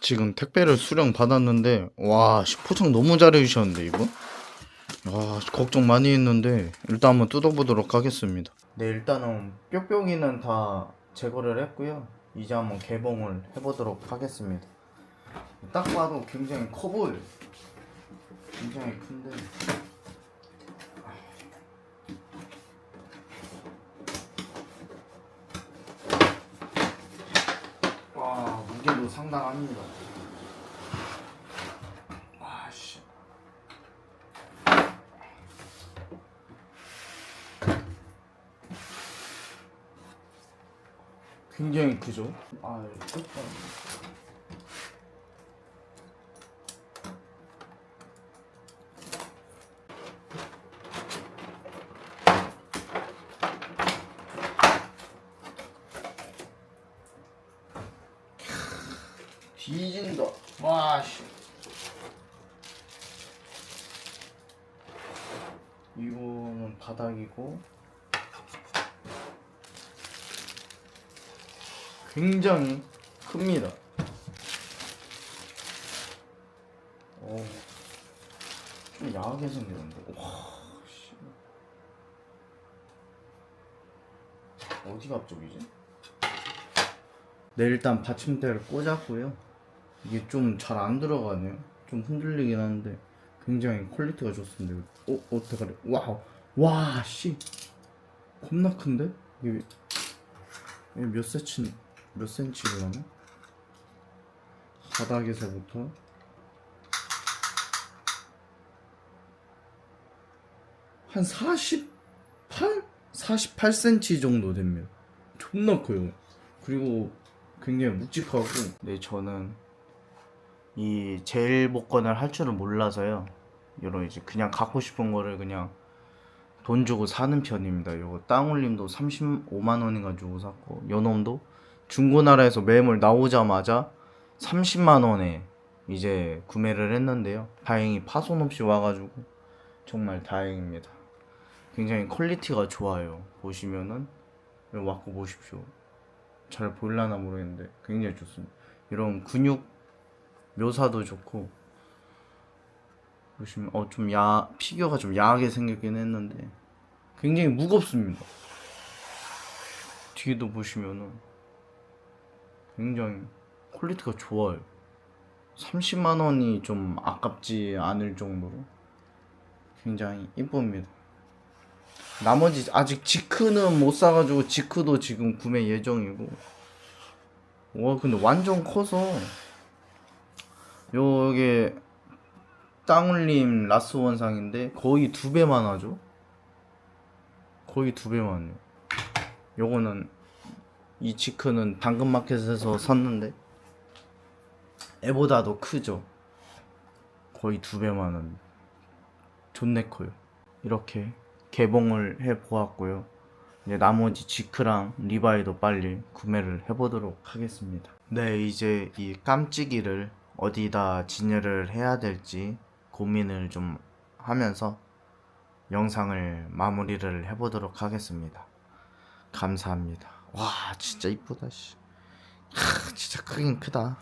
지금 택배를 수령 받았는데 와 씨, 포장 너무 잘해주셨는데 이거 와 걱정 많이 했는데 일단 한번 뜯어보도록 하겠습니다. 네 일단은 뾱뾱이는 다 제거를 했고요. 이제 한번 개봉을 해보도록 하겠습니다. 딱 봐도 굉장히 커 보여요. 굉장히 큰데 상당합니다. 굉장히 크죠? 아, 뒤진다. 와씨. 이거는 바닥이고 굉장히 큽니다. 어, 좀 야하게 생겼는데. 와, 씨. 어디가 앞쪽이지? 네, 일단 받침대를 꽂았고요. 이게 좀 잘 안 들어가네요. 좀 흔들리긴 하는데 굉장히 퀄리티가 좋습니다. 어, 어떡하래? 와우, 와, 씨, 겁나 큰데? 이게 몇 센치, 몇 센치를 하나? 바닥에서부터 한 48? 48cm 정도 됩니다. 존나 커요. 그리고 굉장히 묵직하고. 네, 저는 이 제일 복권을 할 줄은 몰라서요. 이런 이제 그냥 갖고 싶은 거를 그냥 돈 주고 사는 편입니다. 요거 땅올림도 35만 원인가 주고 샀고 요놈도 중고나라에서 매물 나오자마자 30만 원에 이제 구매를 했는데요. 다행히 파손 없이 와가지고 정말 다행입니다. 굉장히 퀄리티가 좋아요. 보시면은 와고 보십시오. 잘 보일라나 모르겠는데 굉장히 좋습니다. 이런 근육 묘사도 좋고 보시면 어 좀 야 피규어가 좀 야하게 생겼긴 했는데 굉장히 무겁습니다. 뒤에도 보시면은 굉장히 퀄리티가 좋아요. 30만 원이 좀 아깝지 않을 정도로 굉장히 이쁩니다. 나머지 아직 지크는 못 사가지고 지크도 지금 구매 예정이고 와 근데 완전 커서 요 여기 땅울림 라스 원상인데 거의 두 배만 하죠 거의 두 배만 해요 요거는 이 지크는 당근마켓에서 샀는데 애보다도 크죠 거의 두 배만 합니다 존내 커요 이렇게 개봉을 해 보았고요. 이제 나머지 지크랑 리바이도 빨리 구매를 해보도록 하겠습니다. 네, 이제 이 깜찍이를 어디다 진열을 해야 될지 고민을 좀 하면서 영상을 마무리를 해보도록 하겠습니다. 감사합니다. 와, 진짜 이쁘다, 씨. 하, 진짜 크긴 크다.